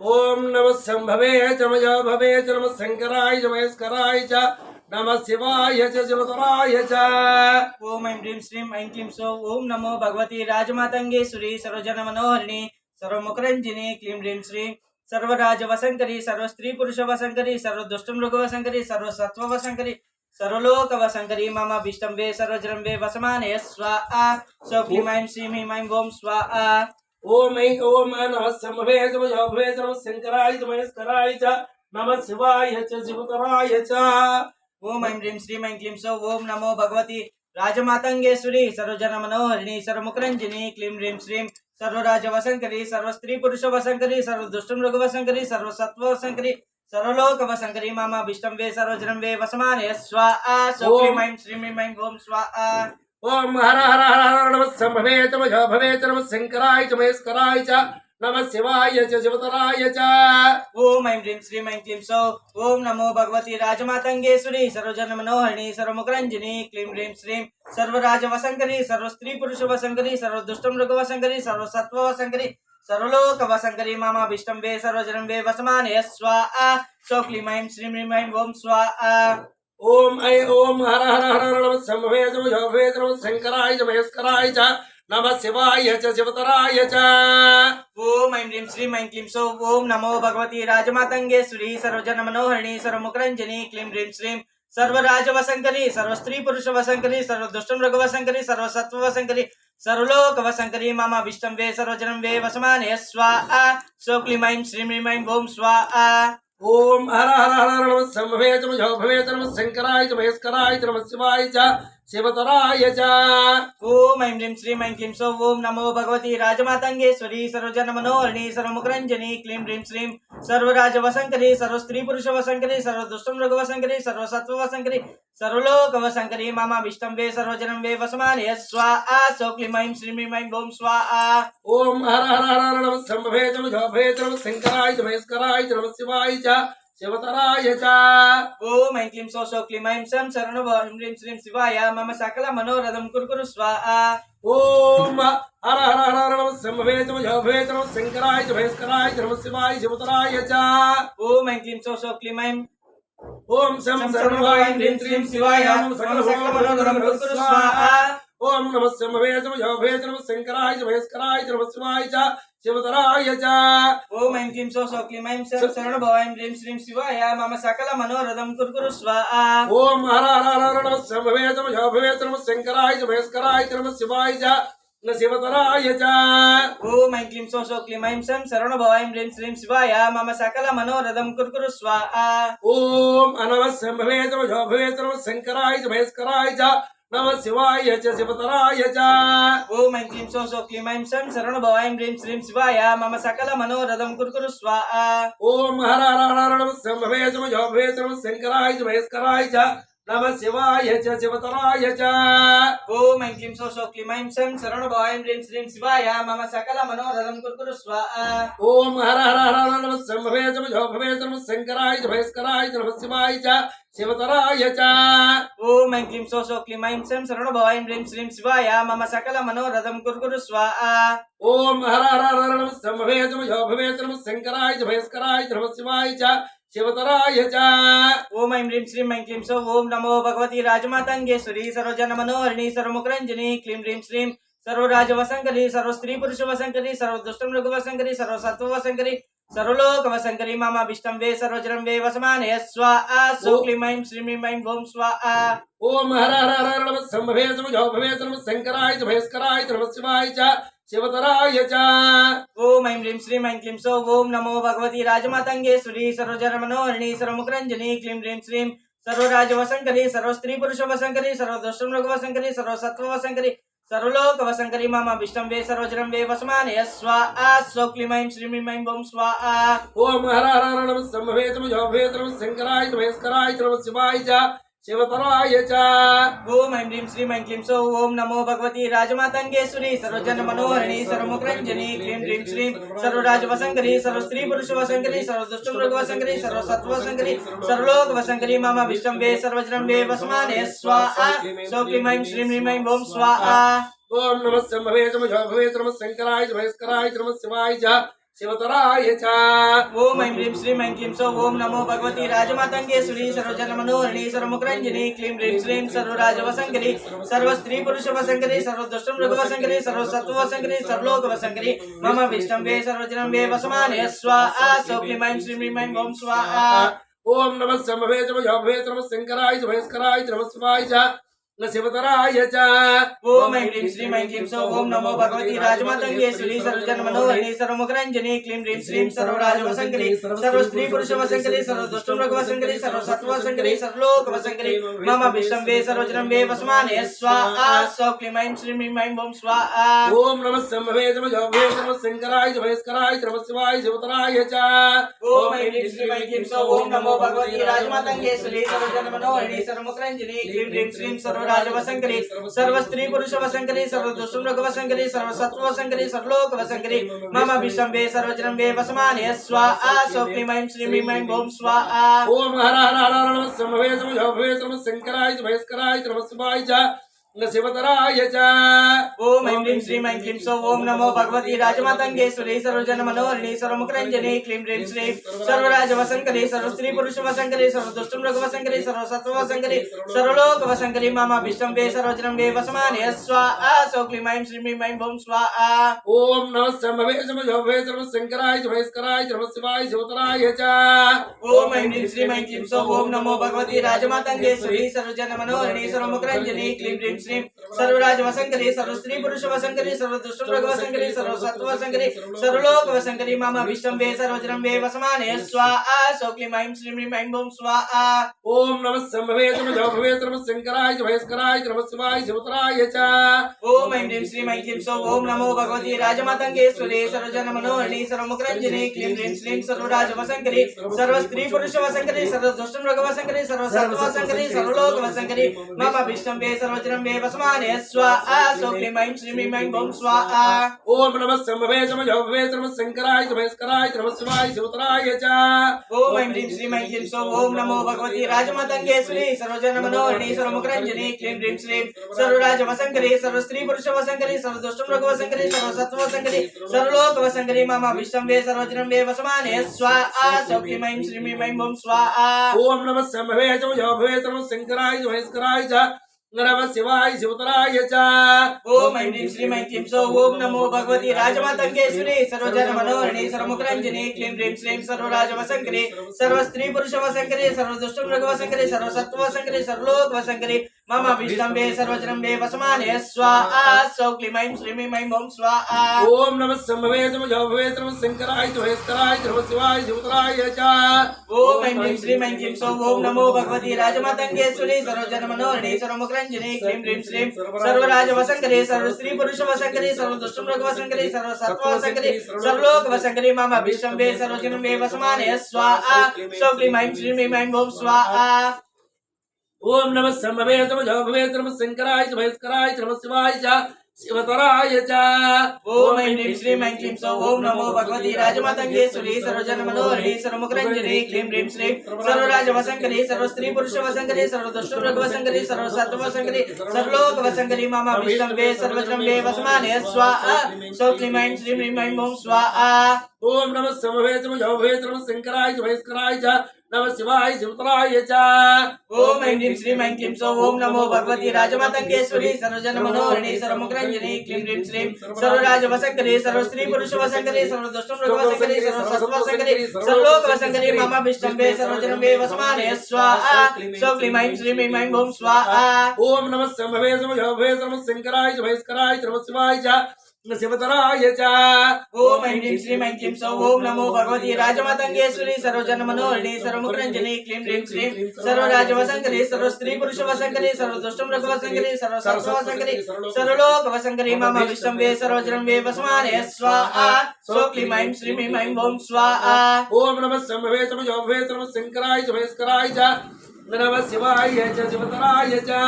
ఓం నమ శంభవే చమయ భవే చ నమ శంకరాయ చమయస్కరాయ చ నమ శివాయ చ చ. ఓం ఐం హ్రీం శ్రీం ఐం క్లీం సో ఓం నమో భగవతి రాజమాతంగేశ్వరి సర్వజన మనోహరిణి సర్వముఖరంజిని క్లీం హ్రీం శ్రీం సర్వరాజ వసంకరి సర్వ స్త్రీ పురుష వసంకరి సర్వ దుష్ట మృగ వసంకరి సర్వ సత్వ వసంకరి సర్వలోక వసంకరి మమ భీష్టం వే సర్వజనం వే వసమానే స్వా సో క్లీం ఐం శ్రీం హ్రీం ఐం ఓం స్వ ఆ. राजमातंगेश्वरी सर्वजन मनोहरिणी सर्वमुखरंजनी क्लीं ह्रीं श्रीं सर्वराज वसंकरी सर्व स्त्री पुरुष वसंकरी सर्व दुष्ट मृग वसंकरी सर्व सत्व वसंकरी सर्वलोक वसंकरी मामा विष्टम वे सर्वजनम वे वसमान स्वा आ ओम हर हर हर हर नम संभवे च मझ भवे च नम शंकराय च महेश्वराय च नम शिवाय च शिवतराय च। ओम ऐं ह्रीं श्रीं ऐं क्लीं सौ। ओम नमो भगवती राजमातंगेश्वरी सर्वजन मनोहरिणी सर्वमुखरंजनी क्लीं ह्रीं श्रीं सर्वराज वसंकरी सर्वस्त्री पुरुष वसंकरी सर्वदुष्ट मृग वसंकरी सर्वसत्व वसंकरी सर्वलोक वसंकरी मम विष्टम वे सर्वजनम वे वसमान स्वाहा। सौ क्लीं ऐं श्रीं ह्रीं ऐं ओं स्वाहा। ओम ऐ ओम हर हर हर शंकराय महेश्वराय सौ ओम नमो भगवती राजमातंगे श्री सर्वजन मनोहरिणी सर्वमुखरंजनी क्लीं ह्रीं श्रीं स्त्री पुरुष वसंकरी सर्व दुष्टम रघु वसंकरी सर्व सत्व वसंकरी सर्वलोक वसंकरी मम विष्टम वे सर्वजनम वे वसमान स्वाहा। सौ क्लीं ऐं श्रीं ऐं ओम स्वाहा। ఓం హర హర హర నమ సంభవేత నమ శంకరాయ మహేశ్వరాయ నమ శివాయ చ శివతరాయ ఓం ఐం హ్రీం శ్రీం ఐం క్లీం సో ఓం నమో భగవతి రాజమాతంగేశ్వరి సర్వజన మనోహరిణి సర్వముఖరంజని. క్లీం హ్రీం శ్రీం సర్వరాజ వసంకరి సర్వ స్త్రీ పురుష వసంకరి సర్వ దుష్ట మృగ వసంకరి సర్వ సత్వ వసంకరి సర్వలోక వసంకరి మమ విష్టం వే సర్వజనం వే వసమానే స్వా సో క్లీం ఐం శ్రీం హ్రీం ఐం ఓం స్వా ఓం హర హర హర నమ శంకరాయ నమ శివాయ శివతరాయ ఓం ఐం క్లీం సో సో క్లీం ఐం సం శరణు ఐం హ్రీం శ్రీం శివాయ మమ సకల మనోరథం కురుకురు స్వా ఓం హర హర హర హర నమ నమ శంకరాయ చ నమ శివాయ శివతరాయ ఓం ఐం క్లీం సో సో క్లీం ఐం. ఓం శం సర్వాయ హ్రీం శ్రీం శివాయ నమ సకల మనోరథం స్వాహా. ఓం శంకరాయ నమ శివాయ చ. శివతరాయ ఓం ఐం క్లీం సో సో క్లీం ఐం శం శరణ భవాయం హ్రీం శ్రీం శివాయ మమ సకల మనోరథం కురుకురు స్వా. ఓం హర హర హర హర నమ సంభవే చ మయ భవే చ నమ శంకరాయ చ. నమ శివాయ శివతరాయ ఓం ఐం క్లీం సో సో క్లీం ఐం శం శరణ భవాయం హ్రీం శ్రీం శివాయ మమ సకల మనోరథం కురుకురు స్వా. ఓం అనవ సంభవే చ మయ భవే చ నమ శంకరాయ చ. నమ శివాయ చ శివతరాయ చ ఓం ఐం క్లీం సో సో క్లీం ఐం శం శరణ భవాయం హ్రీం శ్రీం శివాయ మమ సకల మనోరథం కురుకురు స్వా ఓం హర హర హర నమ శంకరాయ చ మహేశ్వరాయ చ నమ శివాయ చ శివతరాయ చ ఓం ఐం క్లీం సో సో క్లీం ఐం శం శరణ భవాయం హ్రీం శ్రీం శివాయ మమ సకల మనోరథం కురుకురు స్వా ఓం హర హర హర నమ శంకరాయ చ మహేశ్వరాయ చ నమ శివాయ చ శివతరాయ ఓం ఐం క్లీం సో సో క్లీం ఐం శం శరణ భవాయం హ్రీం శ్రీం శివాయ మమ సకల మనోరథం కురుకురు స్వా ఓం హర హర హర నమ సంభవే చ మయ భవే చ నమ శంకరాయ చ నమ శివాయ చ శివతరాయ చ. ఓం ఐం హ్రీం శ్రీం ఐం క్లీం సో ఓం నమో భగవతి రాజమాతంగేశ్వరి సర్వజన మనోహరిణి సర్వముఖరంజని. క్లీం హ్రీం శ్రీం సర్వరాజ వసంకరి సర్వ స్త్రీ పురుష వసంకరి సర్వ దుష్ట మృగ వసంకరి సర్వ సత్వ వసంకరి సర్వలోక వసంకరి మమ విష్టం వే సర్వజనం వే వసమానే స్వా సో క్లీం ఐం శ్రీం ఐం ఐం ఓం స్వా ఓం హర హర హర హర నమ సంభవే చ మయ భవే చ నమ శంకరాయ చ మహేశ్వరాయ చ నమ శివాయ చ శివతరాయ చ. ఓం ఐం హ్రీం శ్రీం ఐం క్లీం సో ఓం నమో భగవతి రాజమాతంగేశ్వరి సర్వజన మనోహరిణి సర్వముఖరంజని క్లీం హ్రీం శ్రీం సర్వరాజ వసంకరి సర్వ స్త్రీ పురుష వసంకరి సర్వ దుష్ట మృగ వసంకరి సర్వ సత్వ వసంకరి సర్వలోక వసంకరి మామ విష్ణం వే సర్వజనం వే వసమాన స్వా సో క్లీం ఐం శ్రీం ఐం ఐం ఓం స్వా ఓం హర హర హర నమ. సంభవే చ శంకరాయ నమస్కరాయ నమ శివాయ शिवपराय च ओम ऐं ह्रीं श्रीं ऐं क्लीं सौ। ओं नमो भगवती राजमातङ्गेश्वरी सर्वजन मनोहरिणी सर्वमुखरञ्जनी। क्लीं ह्रीं श्रीं सर्वराजवसङ्करी सर्वस्त्री पुरुषवसङ्करी सर्वदुष्टमृगवसङ्करी सर्वसत्त्वसङ्करी सर्वलोकवसङ्करी मम विश्वं वे सर्वजनं वे वस्माने स्वाहा। सौ क्लीं ऐं श्रीं ह्रीं ऐं ॐ स्वाहा। ओम नमः भवे भवे नमः शङ्कराय भयस्कराय नमः शिवाय శంకరాయ శివతరాయ ఓం ఐం హ్రీం శ్రీం ఐం క్లీం సౌ ఓం నమో భగవతి రాజమాతంగేశ్వరి సర్వజన మనోహరిణి సర్వముఖరంజని క్లీం హ్రీం శ్రీం సర్వరాజ వసంకరి సర్వ స్త్రీ పురుష వసంకరి సర్వ దుష్టం మృగ వసంకరి సర్వ సత్వ వసంకరి సర్వలోక వసంకరి మమ విష్టం వే సర్వజనం వే వసమానే స్వాహ సౌ క్లీం ఐం శ్రీం హ్రీం ఐం ఓం స్వాహ ఓం నమ శంభవే శంకరాయ చ భయస్కరాయ చ నమ శివాయ చ. న శివతరాయ ఓం ఐం హ్రీం శ్రీం ఐం క్లీం సౌ ఓం నమో భగవతి రాజమాతంగేశ్వరి సర్వజన మనోహరిణి సర్వముఖరంజని క్లీం హ్రీం శ్రీం సర్వరాజ వసంకరి సర్వ స్త్రీ పురుష వసంకరి సర్వ దుష్టం మృగ వసంకరి సర్వ సత్వ వసంకరి సర్వలోక వసంకరి మమ విశ్వం వే సర్వజనం వే వసమానే స్వాహ సౌ క్లీం ఐం శ్రీం హ్రీం ఐం ఓం స్వాహ ఓం నమ శంభవే చ భవే నమ శంకరాయ శివతరాయ చ. ఓం ఐం హ్రీం శ్రీం ఐం క్లీం సౌ ఓం నమో భగవతి రాజమాతంగేశ్వరి సర్వజన మనోహరిణి సర్వముఖరంజని క్లీం హ్రీం శ్రీం సర్వరాజ వసంకరి సర్వ స్త్రీ పురుష వసంకరి సర్వ దుష్టం మృగ వసంకరి సర్వ సత్వ వసంకరి సర్వలోక వసంకరి మమ విశ్వం వే సర్వజనం వే వసమానే స్వాహ సౌ క్లీం ఐం శ్రీం హ్రీం ఐం ఓం స్వాహ ఓం హర హర హర హర నమ శంభవే చ భవే నమ శంకరాయ చ. భయస్కరాయ చ నమ శివాయ చ న శివతరాయ చ ఓం ఐం హ్రీం శ్రీం ఐం క్లీం సౌ ఓం నమో భగవతి రాజమాతంగేశ్వరి సర్వజన మనోహరిణి సర్వముఖరంజని క్లీం హ్రీం శ్రీం సర్వరాజ వసంకరి సర్వ స్త్రీ పురుష వసంకరి సర్వ దుష్టం మృగ వసంకరి సర్వ సత్వ వసంకరి సర్వలోక వసంకరి మమ విశ్వం వే సర్వజనం వే వసమానే స్వాహ. సౌ క్లీం ఐం శ్రీం హ్రీం ఐం ఓం స్వాహ. ఓం నమ శంభవే చ భవే నమ శంకరాయ చ భయస్కరాయ చ నమ శివాయ శివతరాయ చ. ఓం ఐం హ్రీం శ్రీం ఐం క్లీం సౌ ఓం నమో భగవతి రాజమాతంగేశ్వరి సర్వజన మనోహరిణి సర్వముఖరంజని క్లీం హ్రీం శ్రీం సర్వరాజ వసంకరి సర్వ స్త్రీ పురుష వసంకరి సర్వ దుష్ట మృగ వసంకరి సర్వ సత్వ వసంకరి సర్వలోక వసంకరి మమ విశ్వం వే సర్వజనం వే వసమానే. స్వాహ సౌ క్లీం ఐం శ్రీం హ్రీం ఐం ఓం స్వాహ. ఓం నమ శంభవే చ భవే నమ శంకరాయ చ భయస్కరాయ చ నమ శివాయ శివతరాయ చ. ఓం ఐం హ్రీం శ్రీం ఐం క్లీం సౌ ఓం నమో భగవతి రాజమాతంగేశ్వరి సర్వజన మనోహరిణి సర్వముఖరంజని క్లీం హ్రీం శ్రీం సర్వరాజ వసంకరి సర్వ స్త్రీ పురుష వసంకరి సర్వ దుష్ట మృగ వసంకరి సర్వ वस्माने स्वाहा सौक्लिमैं श्रीमिमैं बं स्वाहा ओम नमः सम्भवे समयो भवे नमः शंकराय समस्कराय नमः शिवाय ओम नमो भगवती राजमातङ्गेश्वरी सर्वजन मनोहरिणी सर्वमुखरञ्जनी क्लीं ह्रीं श्रीं सर्वराजवसङ्करी सर्वस्त्री पुरुषवसङ्करी सर्वदुष्टं ओम नमः सम्भवे समयो शंकराय नरव शिवाय शिवतराय च। ओम ऐं श्री ऐं सो ओम नमो भगवती राजमातङ्गेश्वरी सर्वजन मनोहरणे, सर्वमुखरञ्जने, क्लीं ह्रीं श्रीं सर्वराजवसङ्करे सर्वस्त्रीपुरुषवसङ्करे सर्वदुष्टमृगवसङ्करे सर्वसत्त्ववसङ्करे, सर्वलोकवसङ्करे मम विष्णवे सर्वचरम्बे वसमाने स्वाहा सौक्लिमैं श्री ॐ स्वाहा। ॐ नमः सम्भवे समझो भवे सर्व शङ्कराय त्वहेश्वराय सर्वशिवाय शिवतराय च। ॐ ऐं ह्रीं श्रीं ऐं ह्रीं सौ ॐ नमो भगवति राजमातङ्गेश्वरी सर्वजनमनोरणे सर्वमुखरञ्जने ह्रीं ह्रीं श्रीं सर्वराजवशङ्करे सर्वस्त्रीपुरुषवशङ्करे सर्वदुष्टमृगवशङ्करे सर्वसत्त्ववशङ्करे सर्वलोकवशङ्करे मम विष्णवे सर्वजनम्बे वसमाने स्वाहा। ओम नम सम्भवे शंकराय भयस्कराय शिवाय शिवतराय ओम ऐं श्रीं ऐं क्लीं सौ नमो भगवती राजमातङ्गे सुरे सर्वजन मनोहरे सर्वमुखरञ्जने क्लीं ह्रीं सर्वस्त्री वे वे वसमाने स्वाहा। सौ क्लीं ऐं श्रीं ह्रीं ऐं ॐ स्वाहा। ओम नमः समवे समझो शंकराय भयस्कराय నమ శివాయ శివతరాయ ఓం ఐం హ్రీం శ్రీం ఐం క్లీం సౌ ఓం నమో భగవతి రాజమాతంగేశ్వరి సర్వజన మనోహరి సర్వముఖరంజని క్లీం హ్రీం శ్రీం సర్వరాజ వసంకరి సర్వ స్త్రీ పురుష వసంకరి సర్వ దుష్ట మృగ వసంకరి సర్వ సత్వ వసంకరి సర్వలోక వసంకరి మమ విష్ణం వే సర్వజనం వే వసమానే స్వాహ సౌ క్లీం ఐం శ్రీం హ్రీం ఐం ఓం స్వాహ ఓం నమ శంభవే చ భవే నమ శంకరాయ శివాయ ఓం ఐం హ్రీం శ్రీం ఐం క్లీం సౌ ఓం నమో భగవతి రాజమాతంగేశ్వరి సర్వజన మనోహరిణి సర్వముఖరంజని క్లీం హ్రీం శ్రీం సర్వరాజ వసంకరి సర్వ స్త్రీ పురుష వసంకరి సర్వ దుష్ట మృగ వసంకరి సర్వ సత్వ వసంకరి సర్వలోక వసంకరి మమ విష్ణం వే సర్వజనం వే వసమానే స్వాహ సౌ క్లీం ఐం శ్రీం ఐం ఐం ఓం స్వాహ ఓం నమ శంభవే చ భవే నమ శంకరాయ చ నమ శివాయ చ శివతరాయ చ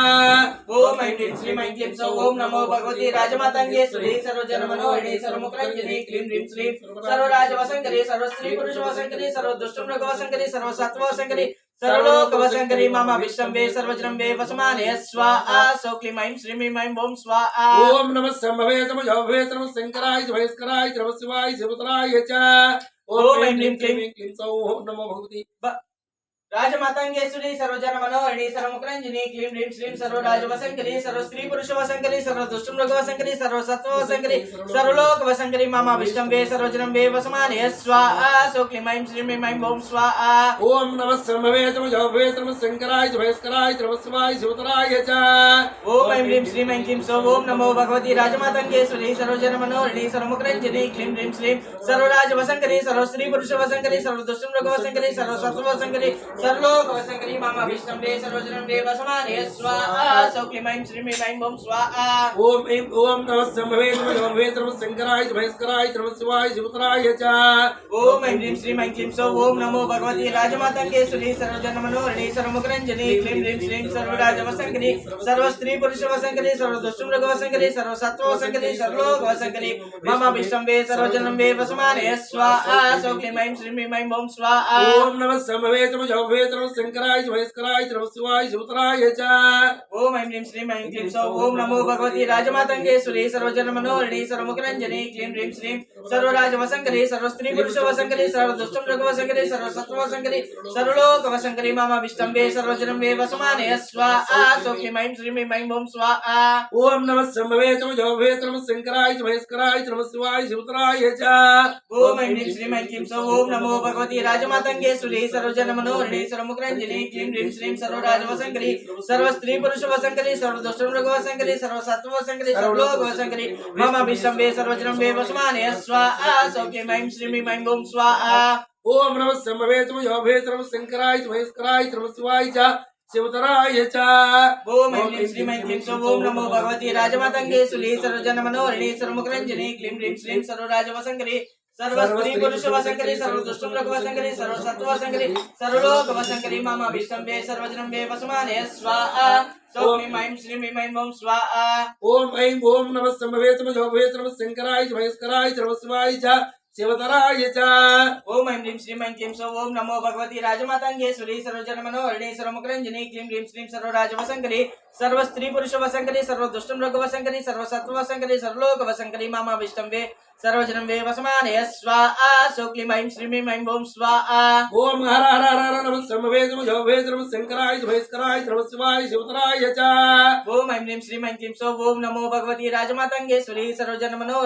ఓం ఐం శ్రీం ఐం సౌ ఓం నమో భగవతి రాజమాతంగే శ్రీ సర్వజనమనోహిణి సర్వముఖరంజని క్లీం హ్రీం శ్రీం సర్వరాజవసంకరి సర్వస్త్రీ పురుషవసంకరి సర్వదుష్టమృగవసంకరి సర్వసత్వవసంకరి సర్వలోకవశంకరి మమ విశ్వంబే సర్వజ్రంబే వసమానే స్వాహ సౌక్లిం ఐం శ్రీం ఐం ఓం స్వాహ. ఓం నమః సంభవే నమః జవభే నమః శంకరాయ భయస్కరాయ నమః శివాయ శివతరాయ చ ఓం ఐం క్లీం క్లీం క్లీం సౌ నమో భగవతి। ರಾಜಮಾತಾಂಗೇಶ್ವರಿ ಸರ್ವ ಜನ ಮನೋಹರಣಿ ಸರ್ವ ಮುಕರಂಜನಿ ಕ್ಲೀಂ ಡ್ರೀಂ ಶ್ರೀಂ ಸರ್ವ ರಾಜ ವಸಂಕರಿ ಸರ್ವ ಸ್ತ್ರೀ ಪುರುಷ ವಸಂಕರಿ ಸರ್ವ ದುಷ್ಟಂ ಮೃಗ ವಸಂಕರಿ ಸರ್ವ ಸತ್ವ ವಸಂಕರಿ ಸರ್ವಲೋಕ ವಸಂಕರಿ ಮಾಮ ವಿಷ್ಣಂ ವೇ ಸರ್ವಜನಂ ವೇ ವಸಮಾನೆ ಸ್ವಾ ಸೋ ಕ್ಲೀಂ ಐಂ ಶ್ರೀಂ ಐಂ ಐಂ ಓಂ ಸ್ವಾ ಓಂ ನಮಃ ಸರ್ವೇ ತಮ ಜವೇ ತಮ ಶಂಕರಾಯ ಭಯಸ್ಕರಾಯ ತ್ರವಸ್ವಾಯ ಶಿವತರಾಯ ಚ ಓಂ ಐಂ ಡ್ರೀಂ ಶ್ರೀಂ ಐಂ ಕ್ಲೀಂ ಸೋ ಓಂ ನಮೋ ಭಗವತಿ ರಾಜಮಾತಾಂಗೇಶ್ವರಿ ಸರ್ವ ಜನ ಮನೋಹರಣಿ ಸರ್ವ ಮುಕರಂಜನಿ ಕ್ಲೀಂ ಡ್ರೀಂ ಶ್ರೀಂ ಸರ್ವ ರಾಜ ವಸಂಕರಿ ಸರ್ವ ಸ್ತ್ರೀ ಪುರುಷ ವಸಂಕರಿ ಸರ್ವ ದುಷ್ಟಂ ಮೃಗ ವಸಂಕರಿ ಸರ್ವ ಸತ್ವ ವಸಂಕರಿ सर्वोकवसङ्करी माम विष्णं दे सर्वजनं दे वसमाने स्वाहा। सौक्लिमैं श्रीमैं ॐ स्वाहा सौ ॐ नमो भगवती राजमातङ्गेश्वरी सर्वजनमनोहरिणी सर्वमुखरञ्जनी क्लीं ह्रीं श्रीं सर्वराजवसङ्करी सर्वस्त्रीपुरुषवसङ्करी वे सर्वजनं वे वसमाने स्वाहा सौक्लिमैं श्रीमैं ॐ स्वाहा। ॐ नमः सर्वे शंकराय च ओम ऐं ह्रीं श्रीं ऐं क्लीं सौ ओं नमो भगवती राजमातङ्गेश्वरे सर्वजन मनोहरिणे सर्वमुखरञ्जने क्लीं ह्रीं श्रीं सर्वराज वसङ्करे सर्वदुष्टं रघु वसङ्करे सर्वसत्व मम विष्टम्बे सर्वजनं वे वसमाने ऐं श्रीं ऐं ॐ ओम नमः नमः शंकराय च शिवाय शिवतराय च। ओम ऐं ह्रीं श्रीं ऐं क्लीं सौ ओम नमो भगवती राजमातङ्गेश्वरे सर्वजन मनोहरिणे गौरी सर्वमुखरंजनी क्लीं ह्रीं श्रीं सर्वराजवशंकरी सर्वस्त्री पुरुष वशंकरी सर्वदुष्टम रघु ओम नमः सम्भवे तुम योभे शंकराय शिवतराय च। ओम ऐं श्रीं ओम नमो भगवती राजमातङ्गे सुले सर्वजन मनोहरिणे सर्वमुखरञ्जने क्लीं ह्रीं श्रीं सर्वराजवशंकरी सर्व स्त्री पुरुष वसंकरी सर्व दुष्टम रघु वसंकरी सर्व सत्व वसंकरी सर्वलोक वसंकरी मम विष्णवे सर्वजनम्बे वसमाने स्वाहा सौमि मैम श्रीमि मैम ओम स्वाहा ओम ऐं ओम नमः समवेतम जोभवेतम शंकराय महेश्वराय सर्वस्वाय च శివధరాయ ఓం ఐం హ్రీం శ్రీం ఐం క్లీం సో ఓం నమో భగవతి రాజమాతాంగేశ్వరి సర్వజనమనో అరుణేశ్వర ముఖరంజని క్లీం హ్రీం శ్రీం సర్వరాజవశంకరి సర్వ స్త్రీ పురుష వశంకరి సర్వదుష్టం రఘువశంకరి సర్వసత్వవశంకరి సర్వలోక వశంకరి మామాభిష్టం వే సర్వజనం వే వసమానే స్వా ఆ సో క్లీం ఐం శ్రీం ఐం ఓం స్వా ఆ ఓం హర హర హర హర నమ జవవేదము శంకరాయ శివతరాయ చ. ఓం ఐం శ్రీం ఐం క్లీం సో ఓం నమో భగవతి సర్వజనమనో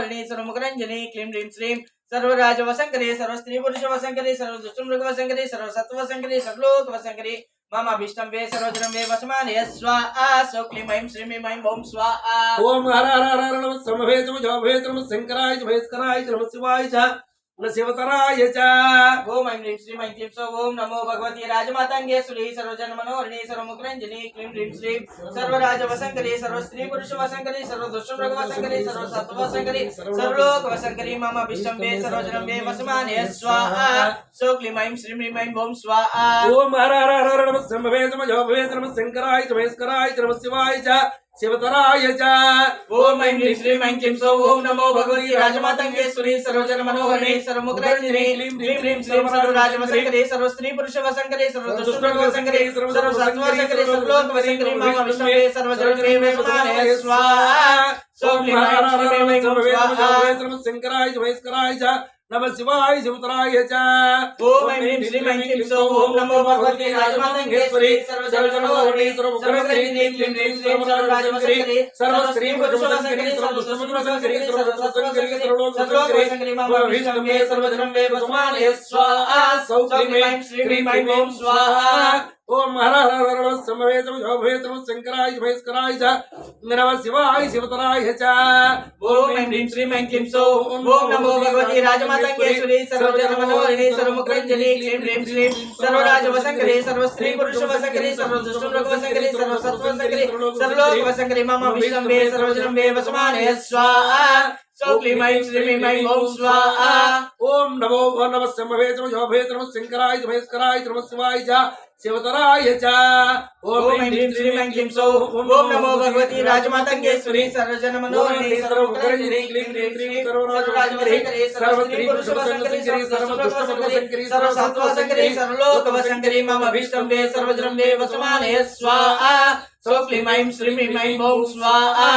క్లీం శ్రీం सर्वराज वसंकरे सर्व स्त्री पुरुष वसंकरे सर्व दुष्टमृग वसंकरे सर्व सत्व वसंकरे सर्वलोक वसंकरे मम अभिष्टम वे सरोजनम वे वसमाने स्वा आ सोक्लिम ऐं श्रीमिम ऐं ॐ स्वा आ ओम हर हर हर नमः समभेतम जभेतम शंकराय भेस्कराय नमः शिवाय च శివతరాయ ఓం ఐం హ్రీం శ్రీం ఐం సో ఓం నమో భగవతి రాజమాతాంగే సురీ సర్వజన మనోహరణి సర్వముఖరంజని క్లీం హ్రీం శ్రీం సర్వరాజ వసంకరి సర్వ స్త్రీ పురుష వసంకరి సర్వ దుష్ట మృగ వసంకరి సర్వ సత్వ వసంకరి సర్వలోక వసంకరి మమ విష్టం వే సర్వజనం వే వసమానే స్వాహ. సో క్లీం ఐం శ్రీం హ్రీం ఐం ఓం స్వాహ. ఓం హర హర హర నమ శంభవే నమ జవభవే నమ శంకరాయ నమస్కరాయ నమ శివాయ शिवतराय च ओम ऐं ह्रीं सौ ओम नमो भगवती राजमातङ्गेश्वरी सर्वजन मनोहरे सर्वमुग्रजने ह्रीं ह्रीं श्रीं सर्वराजवसङ्करे स्वाहा शंकराय वैष्कराय नमः शिवाय शिवतराय च। ओम ऐं श्रीं ऐं ओम नमो भगवते राजमातङ्गेश्वरी सर्वजनोहरि सर्वमुखरकरी नीं नीं सर्वराजमश्री सर्वश्रीं प्रसुसंकरी सर्वदुष्टमुखसंकरी सर्वदुष्टसंकरी सर्वलोकसंकरी भविष्णं मे सर्वधनं मे वसुमाने स्वाहा सौक्रीं ऐं श्रीं ऐं ओम स्वाहा ओम हर समवेतम शंकराय महेश्वराय नमः शिवाय शिवतराय च। ओम ऐं ह्रीं श्रीं ऐं क्लीं सौः ओम नमो भगवती राजमातङ्गेश्वरी सर्वजनमनोहरिणी सर्वमुखरञ्जनी क्लीं ह्रीं श्रीं सर्वराजवसङ्करे सर्वस्त्रीपुरुषवसङ्करे सर्वदुष्टमृगवसङ्करे सर्वसत्त्वसङ्करे सर्वलोकवसङ्करे मम विष्णवे सर्वजनं वे वसमानय स्वाहा। ఓం నమో నమ శంకరాయ మహేశ్వరాయ నమ శివాయ శివతరాయ నమో భగవతి శంకరాయ మహేశ్వరాయ నమ శివాయ శివతరాయ ఓం హ్రీం శ్రీం ఐం క్లీం సౌ ఓం నమో రాజమాతంగేశ్వరి సర్వజన మనోహరి క్లీం హ్రీం శ్రీం మమ సర్వజనం వసమానే స్వాహా సో క్లీం ఐం శ్రీం హ్రీం ఐం ఓం స్వాహా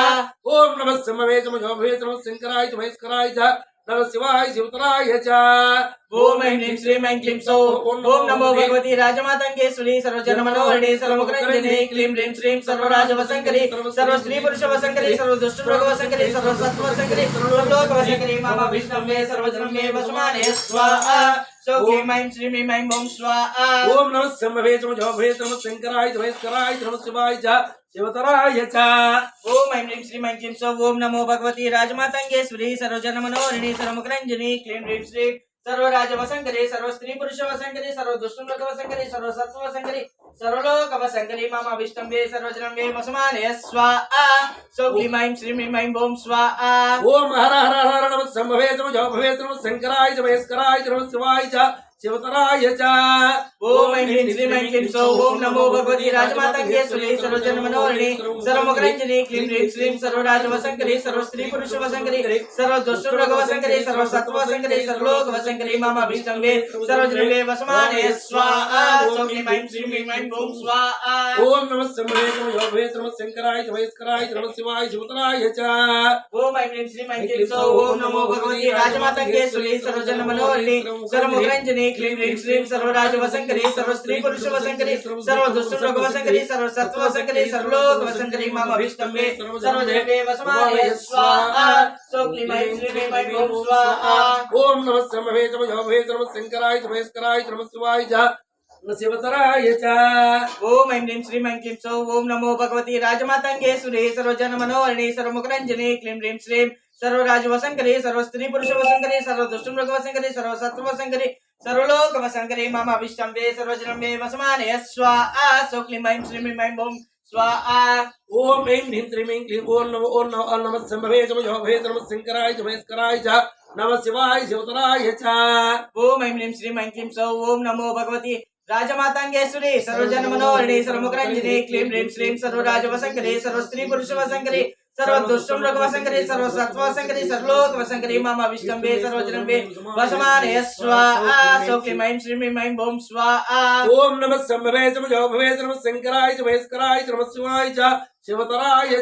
ఓం నమ శంభవే नरशिवाय शिवतराय च। ओम ऐं ह्लीं श्रीं ऐं क्लीं सौः। ॐ नमो भगवती। राजमातङ्गेश्वरी सर्वजनमनोहरणे सर्वमुखरञ्जने। क्लीं ह्लीं श्रीं सर्वराजवसङ्करी सर्वस्त्रीपुरुषवसङ्करी सर्वदुष्टमृगवसङ्करी सर्वसत्त्वसङ्करी सर्वलोकवसङ्करी मम विष्णं मे वसुमाने स्वाहा। ओम ऐं ऐं ॐ स्वाहा। ओम नमः शम्भवे शम्भो शिवाय च। शिवतराय च। ओम क्लीं नमो भगवती राजमातङ्गेश्वरी सर्वजन मनोहरिणी सर्वमुखरञ्जनी क्लीं ह्रीं श्रीं सर्वराजवसङ्करी सर्वस्त्रीपुरुषवसङ्करी सर्वदुष्टलोकवसङ्करी सर्वसत्त्ववसङ्करी सर्वलोकवसङ्करी मम अभिष्टम्बे सर्वजनं वे वसमानय स्वाहा स्वाहा। ओम हर हर हर नमः च शिवतराय च। ओम ऐं ह्रीं श्रीं ऐं क्लीं सौः ॐ नमो भगवती राजमातङ्गे सुले सर्वजन मनोहरिणे सर्वमोगरञ्जने क्लीं ह्रीं श्रीं सर्वराजवसङ्करे सर्वस्त्री पुरुषवसङ्करे सर्वदुष्टुरगवसङ्करे मम अभिष्टम्बे वसमाने ॐ नमः शङ्कराय वयस्कराय शिवाय शिवतराय च। ओम ऐं ह्रीं श्रीं ऐं क्लीं सौः ॐ नमो भगवती राजमातङ्गे सुले सर्वजन मनोहरिणे क्लीं ह्रीं श्रीं वसंकरी सर्वस्त्री पुरुष वसंकरी सर्व दुष्ट सर्व सत्व सर्व देवे स्वाहा ओम तम शंकराय शिवतराय ओम ऐं सौ नमो भगवती राजमातङ्गे सुरे सर्वजनमनोहरणे सर्वमुखरञ्जने क्लीं ह्रीं श्रीं सर्वराजवसङ्करे सर्वस्त्रीपुरुषवसङ्करे सर्वदुष्टमृगवसङ्करे सर्वसत्त्ववसङ्करे సర్వలోకమ సర్వ మమ అభిష్టం వే సర్వజనం వే వసమానే స్వ ఆ క్లీం ఐం శ్రీం హ్రీం ఐం ఓం ఆ ఓం ఐం హ్రీం శ్రీం ఐం క్లీం ఓం నమో ఓం నమో ఓం నమః శంభవే జమ మజోభవే నమః శంకరాయ చ మహేశ్వరాయ చ నమ శివాయ శివతరాయ చ ఓం ఐం హ్రీం శ్రీం ఐం క్లీం సౌ ఓం నమో భగవతి రాజమాతాంగేశ్వరి సర్వజన మనోహరిణి సర్వముఖరంజని క్లీం హ్రీం శ్రీం సర్వరాజ సర్వస్త్రీ సర్వ స్త్రీ పురుష వశంకరి సర్వ దుష్టమృగ వశంకరి సర్వ సత్వ వశంకరి సర్వలోక వశంకరి మమ విష్టం వే సర్వజనం వే వసమానే స్వాహా సో క్లీం ఐం శ్రీం హ్రీం ఐం ఓం స్వాహా శివతరాయ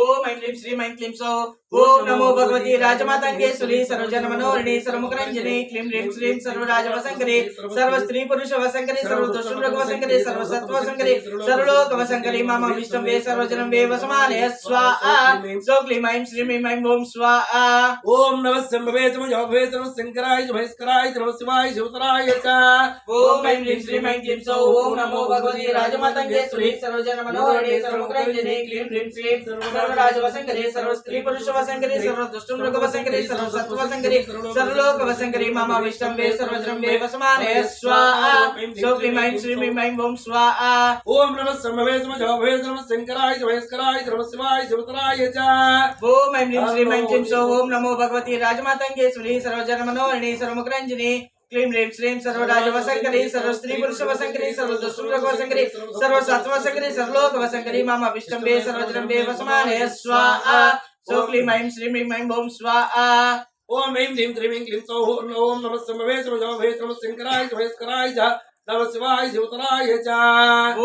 ఓం ఐం హ్రీం శ్రీం ఐం క్లీం సౌ. ఓం నమో భగవతి రాజమాతాంగేశ్వరి సర్వజన మనోహరిణి సర్వముఖరంజని. క్లీం హ్రీం శ్రీం సర్వరాజ వశంకరి సర్వ స్త్రీ పురుష వశంకరి సర్వ దుష్మృగ వశంకరి సర్వ సత్వ వశంకరి సర్వలోక వశంకరి మమ విష్టం వే సర్వజనం వే వసమానే స్వాహా సో క్లీం ఐం శ్రీం హ్రీం ఐం ఓం స్వాహా ఓం నమ శంభవే నమ శంకరాయ మహేశ్వరాయ నమ శివాయ శివతరాయ చ. ఓం ఐం శ్రీం ఐం క్లీం సౌ. ఓం నమో భగవతి రాజమాతంగేశ్వరి సర్వజన మనోహరిణి క్లీం హ్రీం శ్రీం సర్వరాజ వశంకరి సర్వ స్త్రీ పురుష వశంకరి సర్వ దుష్టమృగ వశంకరి సర్వ సత్వ వశంకరి సర్వలోక వశంకరి మమ విష్టం వే సర్వజనం వే వసమానే స్వాహా సో క్లీం ఐం శ్రీం హ్రీం ఐం ఓం స్వాహా ఓం నమ శంభవే చ మజోభవే చ నమ శంకరాయ చ మహేశ్వరాయ చ క్లీం హ్రీం శ్రీం సర్వరాజ వశంకరి సర్వ స్త్రీ పురుష వశంకరి సర్వ దుష్మృగ వశంకరి సర్వ సత్వ వశంకరి సర్వలోక వశంకరి మమ విష్టం వే సర్వజనం వే వసమానే స్వాహా. సో క్లీం ఐం శ్రీం ఐం ఓం స్వాహా. ఓం ఐం హ్రీం క్లీం సౌ ఓం చ నమ శంకరాయ చ మహేశ్వరాయ చ నమ శివాయ శివతరాయ చ.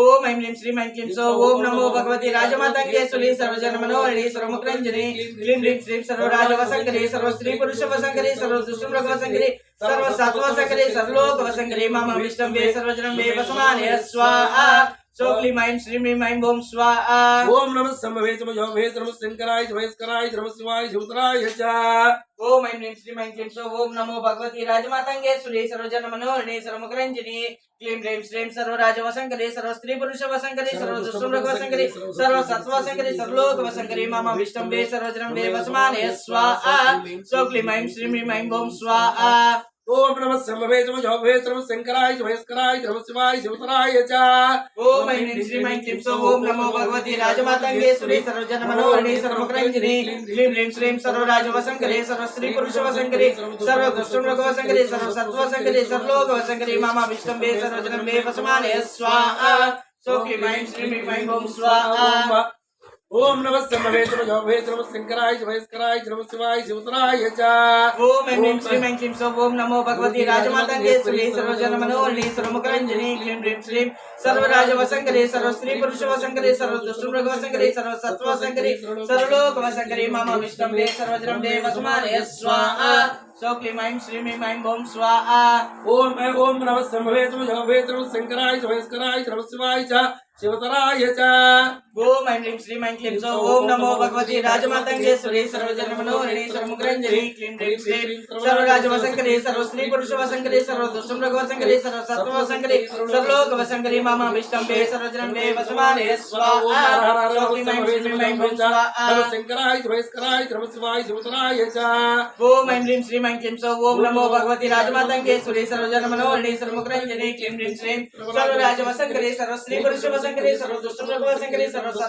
ఓం ఐం హ్రీం శ్రీం ఐం క్లీం సౌ ఓం నమో భగవతి రాజమాతంగేశ్వరి సర్వజన మనోహరి సర్వముఖరంజని క్లీం హ్రీం శ్రీం సర్వరాజ వశంకరి సర్వ స్త్రీ పురుష వశంకరి సర్వ దుష్మృగ వశంకరి సర్వ సత్వ వశంకరి సర్వలోక వశంకరి మమ విష్టం వే సర్వజనం వే వసమానే స్వాహా. సో క్లీం ఐం శ్రీం హ్రీం ఐం ఓం స్వాహా ఓం నమ చ మజోభవే చ నమ శంకరాయ మహేశ్వరాయ నమ శివాయ శివతరాయ చ ఓం ఐం హ్రీం శ్రీం ఐం క్లీం సౌ ఓం నమో భగవతి రాజమాతంగేశ్వరి సర్వజన మనోహరిణి సర్వముఖరంజని. క్లీం హ్రీం శ్రీం సర్వరాజ వశంకరి సర్వ స్త్రీ పురుష వశంకరి సర్వ దుష్మృగ వశంకరి సర్వ సత్వ వశంకరి సర్వలోక వశంకరి మమ విష్టం వే సర్వజనం వే వసమానే స్వాహా సో క్లీం ఐం శ్రీం హ్రీం ఐం ఓం స్వాహా ओम नमः समवे समझ भवे सर्व शंकराय भयस्कराय सर्व शिवाय शिवतराय च ओम ऐं श्री ऐं क्लीं सौ ओम नमो भगवती राजमातंगे सुरे सर्वजन मनोहरणे सर्वक्रंजने क्लीं ह्लीं श्रीं सर्वराजवसंकरे सर्वश्री पुरुषवसंकरे सर्वदुष्टं रघुवसंकरे सर्वसत्त्वसंकरे सर्वलोकवसंकरे मामा विष्णवे सर्वजनं मे वसमाने स्वाहा सौक्लीं ऐं श्रीं ऐं ॐ स्वाहा ఓం నమ జోభే చ నమ శంకరాయ చ నమ శివాయ శివతరాయ చ ఓం హ్రీం శ్రీం ఐం క్లీం సౌ ఓం నమో భగవతి రాజమాతంగే సురే సర్వజన మనోహరిణి సర్వముఖరంజని క్లీం హ్రీం శ్రీం సర్వరాజ వసంకరే సర్వ స్త్రీ పురుష వసంకరే సర్వ దుష్టమృగ వసంకరే సర్వ సత్వ వసంకరే సర్వలోక వసంకరే మమ విష్ణంబే సర్వజనంబే వసమానే స్వాహ సో క్లీం ఐం శ్రీం ఐం ఐం ఓం స్వాహ ఓం ఓం నమ శంభవే చ జోభే చ నమ శంకరాయ నమ శివాయ చ शिवतराय नमो भगवती राजमातङ्गेश्वरी सर्वजन्मनोहरिणी क्लीं ह्रीं सर्वश्री क्लीं क्लीं శివతరాయ చ ఓం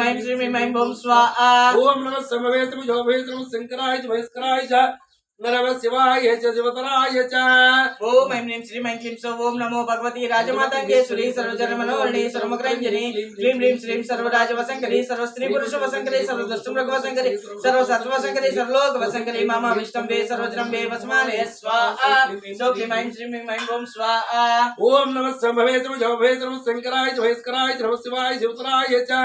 ఐం హ్రీం శ్రీం ఐం క్లీం సౌ ఓం నమో భగవతి రాజమాతంగే సురే సర్వజన మనోహరిణి సర్వముఖరంజని క్లీం హ్రీం శ్రీం సర్వరాజ వసంకరే నమ శివాయ శివతరాయ ఓం ఐం హ్రీం శ్రీం ఐం క్లీం సౌ ఓం నమో భగవతి రాజమాతంగే సురీ సర్వజన మనోహరిణి సర్వముఖరంజని క్లీం హ్రీం శ్రీం సర్వరాజ వసంకరి సర్వ స్త్రీ పురుష వసంకరి సర్వ దుష్టమృగ వసంకరి సర్వ సత్వ వసంకరి సర్వలోక వసంకరి మామ విష్ణంబే సర్వజనంబే వసమానే స్వాహ సో క్లీం ఐం శ్రీం ఐం ఐం ఓం స్వాహ ఓం నమ శంభవే చ జోభే చ నమ శంకరాయ చ మహేశ్వరాయ చ నమ శివాయ శివతరాయ చ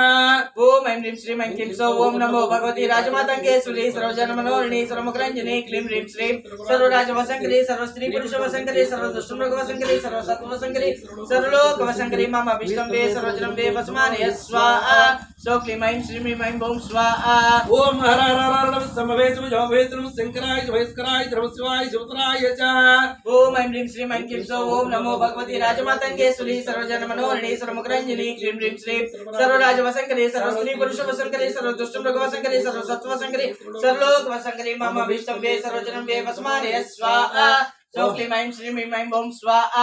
ఓం ఐం హ్రీం శ్రీం ఐం క్లీం సౌ ఓం నమో భగవతి రాజమాతంగే సురీ సర్వజన మనోహరిణి సర్వముఖరంజని క్లీం హ్రీం श्री सर्वराज वसंकरे सर्वस्त्री पुरुष वसंकरे सर्वदुष्टमृग वसंकरे सर्वसत्व ओम हर हर हर च ओम ऐं ह्रीं सौ ओम नमो भगवती राजमातङ्गेश्वरी सर्वजन मनोहरिणी सर्वमुखरञ्जनी ह्रीं सर्वराज सर्व సర్వజనంబే వసమానే స్వాహ. సో క్లీం ఐం శ్రీం ఐం ఓం స్వాహ.